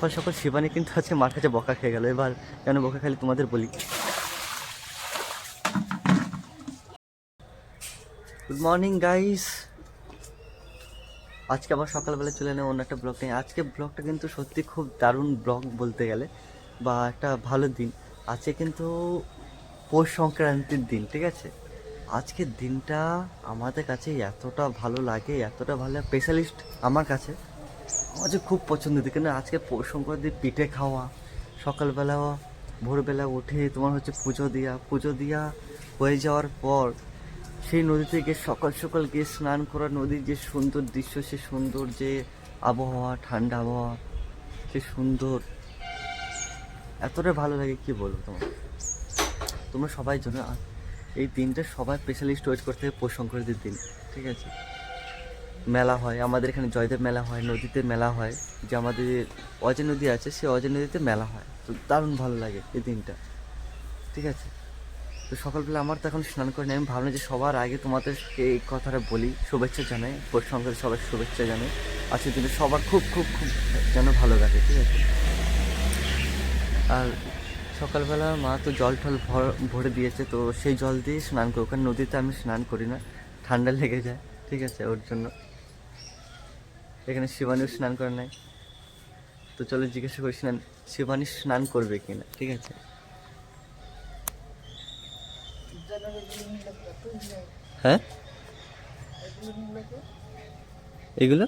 সকাল সকাল শিবানী কিন্তু আজকে মার কাছে বকা খেয়ে গেল। এবার কেন বকা খেলে তোমাদের বলি? গুড মর্নিং গাইস আজকে আবার সকালবেলা চলে এলাম অন্য একটা ব্লগ নিয়ে। আজকে ব্লগটা কিন্তু সত্যি খুব দারুণ ব্লগ বলতে গেলে, বা একটা ভালো দিন। আজকে কিন্তু পৌষ সংক্রান্তির দিন, ঠিক আছে? আজকের দিনটা আমাদের কাছে এতটা ভালো লাগে, এতটা ভালো স্পেশালিস্ট আমার কাছে। আমার যে খুব পছন্দ দিই কেন আজকে পৌষ সংক্রান্তির পিঠে খাওয়া সকালবেলা ভোরবেলা উঠে তোমার হচ্ছে পুজো দেওয়া পুজো দেওয়া হয়ে যাওয়ার পর সেই নদীতে গিয়ে সকাল সকাল গিয়ে স্নান করা নদীর যে সুন্দর দৃশ্য, সে সুন্দর যে আবহাওয়া, ঠান্ডা আবহাওয়া, সে সুন্দর। এতটা ভালো লাগে, কি বলব তোমার তোমরা সবাই জন্য এই দিনটা সবাই স্পেশালিস্ট ওয়েট করতে হবে পৌষ দিন, ঠিক আছে? মেলা হয়। আমাদের এখানে জয়দেব মেলা হয়, নদীতে মেলা হয়। যে আমাদের অজয় নদী আছে, সেই অজয় নদীতে মেলা হয়। তো দারুণ ভালো লাগে এই দিনটা। ঠিক আছে? তো সকালবেলা আমার তো এখন স্নান করে আমি ভাবলাম যে সবার আগে তোমাদের এই কথাটা বলি, শুভেচ্ছা জানাই। পৌষ সংক্রান্তি সবার শুভেচ্ছা জানাই। আজকের দিনে সবার খুব খুব খুব যেন ভালো লাগে ঠিক আছে? আর সকালবেলা মা তো জল টল ভর- ভরে দিয়েছে, তো সেই জল দিয়ে স্নান করব কারণ নদীতে আমি স্নান করি না। ঠান্ডা লেগে যায়, ঠিক আছে, ওর জন্য। এখানে শিবানীও স্নান করে নাই। তো চলো জিজ্ঞাসা করি, স্নান শিবানী স্নান করবে কিনা? ঠিক আছে? হ্যাঁ? এগুলো?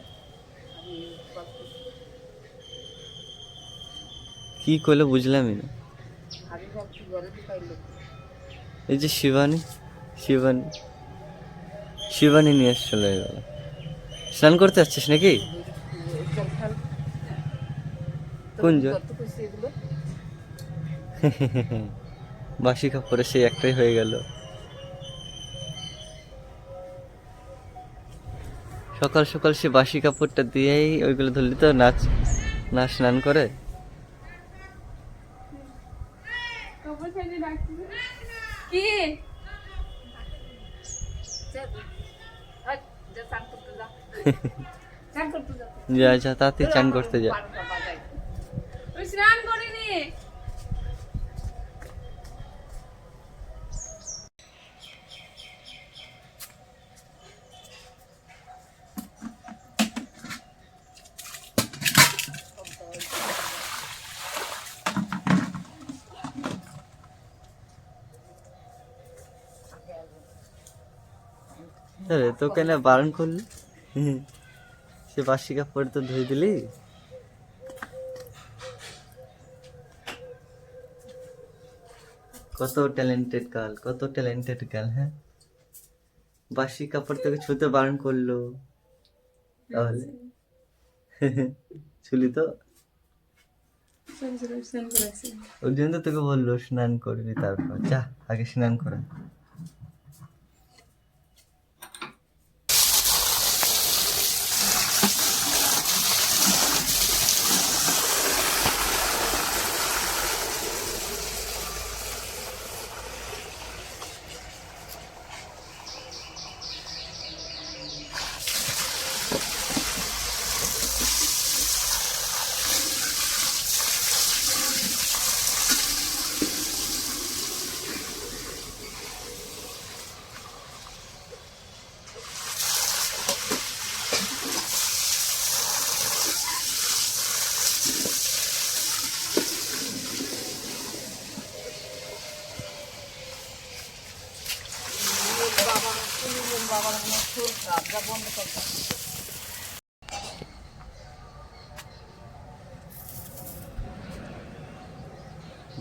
কি করলে বুঝলামই না। এই যে শিবানী শিবানী শিবানী নিয়ে চলে গেল স্নান করতে যাচ্ছিস নাকি? কোন জল বাসি কাপড়ে সেই একটাই হয়ে গেল। সকাল সকাল সে বাসি কাপড়টা দিয়েই ওইগুলো ধরলি তো, নাচ না স্নান করে। যা যা তাতে চান করতে যা। স্নান করিনি। তোকে না বারণ করলি? সে বাসি কাপড় তো ধুয়ে দিলি? কত ট্যালেন্টেড গার্ল কত ট্যালেন্টেড গার্ল হ্যাঁ? বাসি কাপড় তোকে ছুতে বারণ করল। তাহলে? ছুলি তো? ওই জন্য তো তোকে বলল স্নান করবি তারপর। যা আগে স্নান করা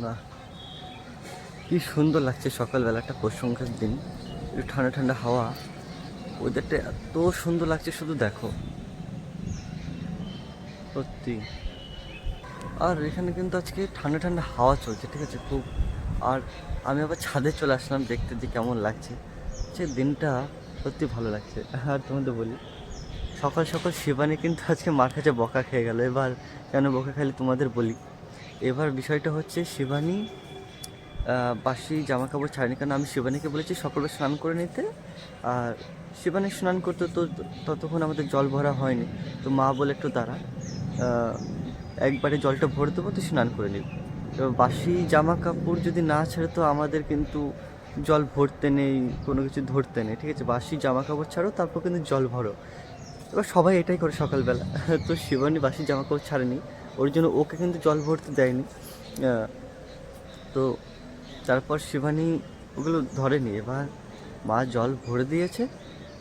বাহ কি সুন্দর লাগছে সকালবেলা, একটা পশ্চিমবঙ্গের দিন। একটু ঠান্ডা ঠান্ডা হাওয়া। ওয়েদারটা এত সুন্দর লাগছে, শুধু দেখো। সত্যি। আর এখানে কিন্তু আজকে ঠান্ডা ঠান্ডা হাওয়া চলছে, ঠিক আছে? খুব আর আমি আবার ছাদে চলে আসলাম দেখতে যে কেমন লাগছে। সে দিনটা সত্যি ভালো লাগছে। আর তোমাদের বলি, সকাল সকাল শিবানী কিন্তু আজকে মার কাছে বকা খেয়ে গেল। এবার কেন বকা খালি তোমাদের বলি? এবার বিষয়টা হচ্ছে শিবানী বাসি জামা কাপড় ছাড়েনি, কারণ আমি শিবানীকে বলেছি সকালে স্নান করে নিতে। আর শিবানী স্নান করতে তো ততক্ষণ আমাদের জল ভরা হয়নি। তো মা বলে একটু দাঁড়া একবারে জলটা ভরে দেবো, তুই স্নান করে নিবি। এবার বাসি জামা কাপড় যদি না ছাড়ে তো আমাদের কিন্তু জল ভরতে নেই, কোনো কিছু ধরতে নেই, ঠিক আছে? বাসি জামা কাপড় ছাড়ো, তারপর কিন্তু জল ভরো। এবার সবাই এটাই করে সকালবেলা। তো শিবানী বাসি জামা কাপড় ছাড়েনি, ওর জন্য ওকে কিন্তু জল ভরতে দেয়নি। তো তারপর শিবানী ওগুলো ধরেনি, এবার মা জল ভরে দিয়েছে,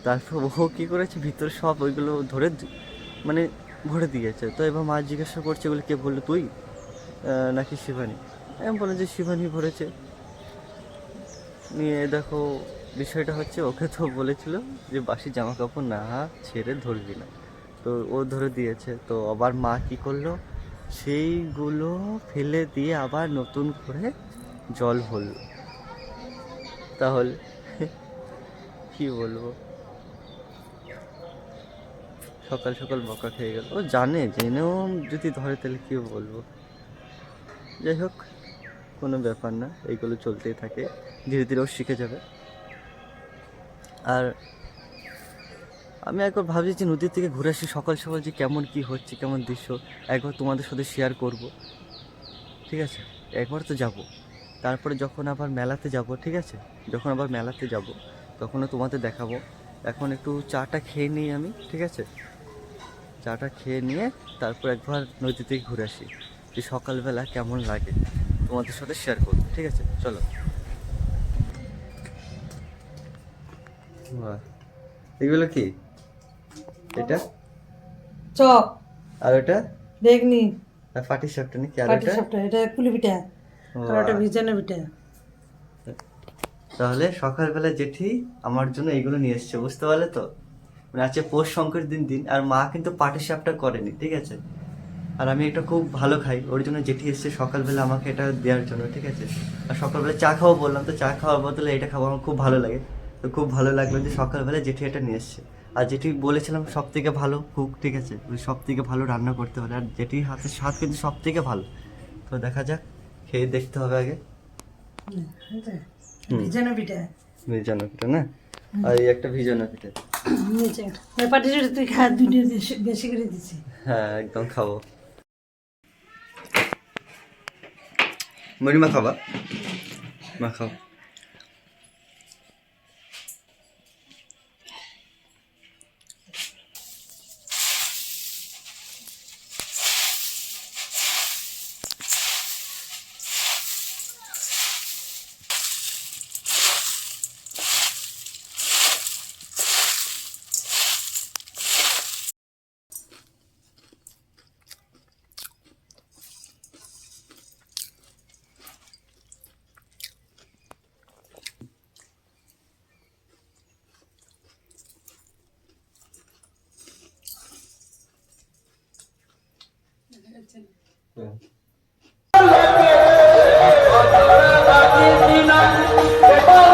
তারপর ও কী করেছে, ভিতরে সব ওইগুলো ধরে মানে ভরে দিয়েছে। তো এবার মা জিজ্ঞাসা করছে ওগুলো কে বলল তুই? নাকি শিবানী? আমি বললাম যে শিবানী ভরেছে। নিয়ে দেখো, বিষয়টা হচ্ছে ওকে তো বলেছিল যে বাসি জামা কাপড় না ছেড়ে ধরবি না। তো ও ধরে দিয়েছে। তো আবার মা কি করল? সেইগুলো ফেলে দিয়ে আবার নতুন করে জল ভরল তাহলে কি বলব? সকাল সকাল বকা খেয়ে গেল। ও জানে, জেনেও যদি ধরে তাহলে কি বলব? যাই হোক, কোনো ব্যাপার না, এইগুলো চলতেই থাকে। ধীরে ধীরে ও শিখে যাবে। আর আমি একবার ভাবছি যে নদীর থেকে ঘুরে আসি, সকাল সকাল যে কেমন কি হচ্ছে, কেমন দৃশ্য, একবার তোমাদের সাথে শেয়ার করব। ঠিক আছে? একবার তো যাব। তারপরে যখন আবার মেলাতে যাব ঠিক আছে? যখন আবার মেলাতে যাব তখনও তোমাদের দেখাবো। এখন একটু চাটা খেয়ে নিই আমি ঠিক আছে? চাটা খেয়ে নিয়ে তারপর একবার নদীতে ঘুরে আসি যে সকালবেলা কেমন লাগে তোমাদের সাথে শেয়ার করব ঠিক আছে? চলো। এগুলো কি? এটা? চপ। আর ওটা বেগনি আর পাটি সাপটা নাকি? আর ওটা এটা কুলি পিঠা আর ওটা তাহলে সকালবেলা জেঠি আমার জন্য এইগুলো নিয়ে এসছে বুঝতে পারলে তো? মানে আছে পৌষ সংকট দিন দিন আর মা কিন্তু পাটি সাপটা করেনি ঠিক আছে? আর আমি এটা খুব ভালো খাই ওর জন্য জেঠি এসছে সকালবেলা আমাকে এটা দেওয়ার জন্য ঠিক আছে? আর সকালবেলা চা খাওয়া বললাম তো চা খাওয়ার বদলে এটা খাওয়া আমার খুব ভালো লাগে। তো খুব ভালো লাগল যে সকালবেলা জেঠি এটা নিয়ে এসছে। আর যেটি বলেছিলাম সব থেকে ভালো কুক ঠিক আছে? সব থেকে ভালো রান্না করতে পারে আর যেটি হাতের স্বাদ কিন্তু সব থেকে ভালো। তো দেখা যাক। খেয়ে দেখতে হবে আগে। ভিজানো পিঠা। ভিজানো পিঠা না? আর এই একটা ভিজানো পিঠা। তুই খা দুটো বেশি বেশি করে দিছি। হ্যাঁ একদম খাব। মরিমা খাবা? মা খাও। এখন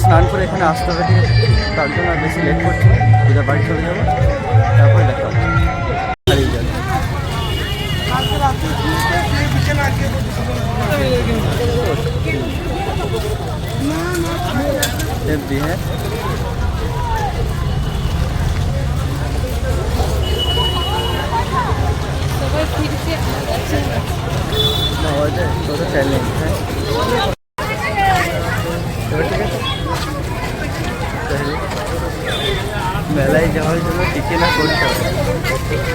স্নান করে এখানে আসতে হবে তার জন্য আর বেশি লেট করছি। না বাড়ি চলে যাব। তারপরে দেখা হবে। সবাই ফিরছে না ওইটা ওটা চ্যালেঞ্জ হ্যাঁ এবার ঠিক আছে তাহলে মেলায় যাওয়ার জন্য টিকে না করতে হবে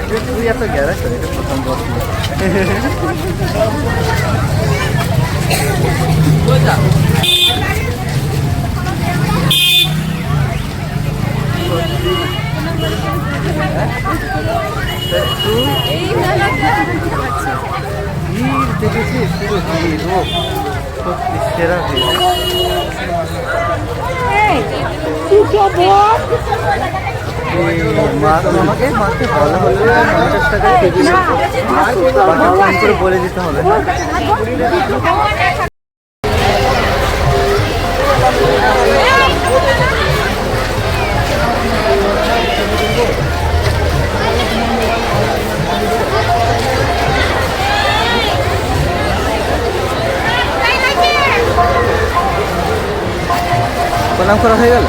যে তুই এত গ্যারাস এটা প্রথম প্রশ্ন তা তুই এই মেলা ভিড় দেখেছিস পুরো ভিড় ও সত্যি সেরা ভিড় এই মা আমাকে মাকে বলা হলো পঞ্চাশ টাকা কেজি ফোন করে বলে দিতে হবে। প্রণাম করা হয়ে গেল?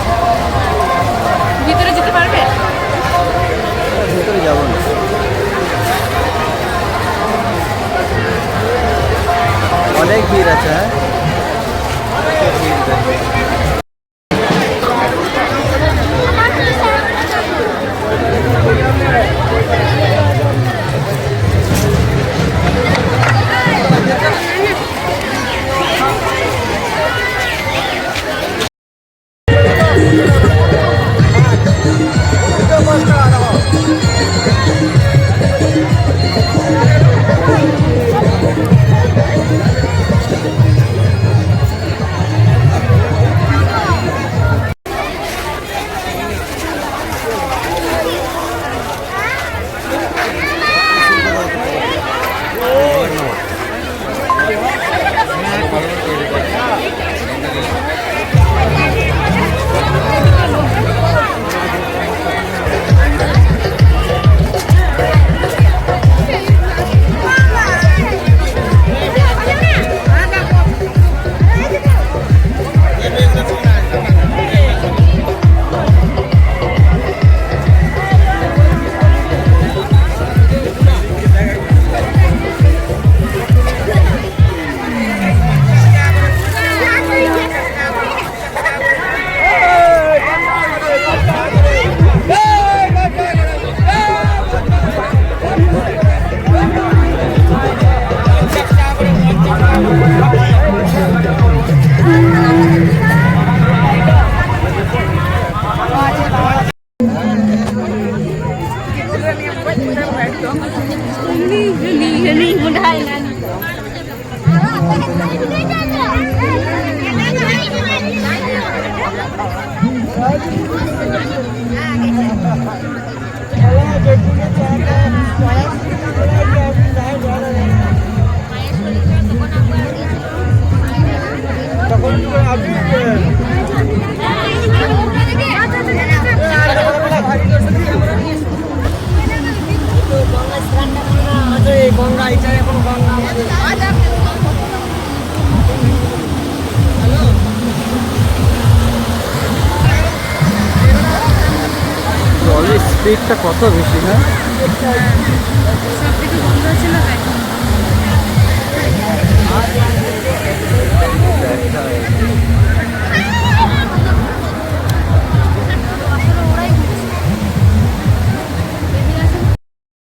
স্পিডটা কত বেশি না?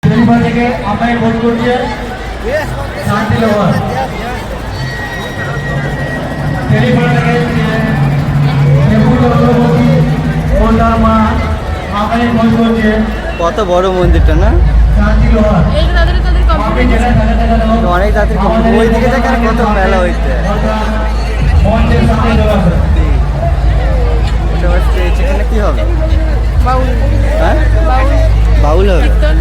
সব থেকে আপনাকে ফোন করছে শান্তি টেলিফোন থেকে মা কত বড় মন্দিরটা না? অনেক তাদের ওই দিকে দেখার কত মেলা হইতে। কি হবে? হ্যাঁ? বাউল। হবে? কীর্তন।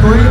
শরীর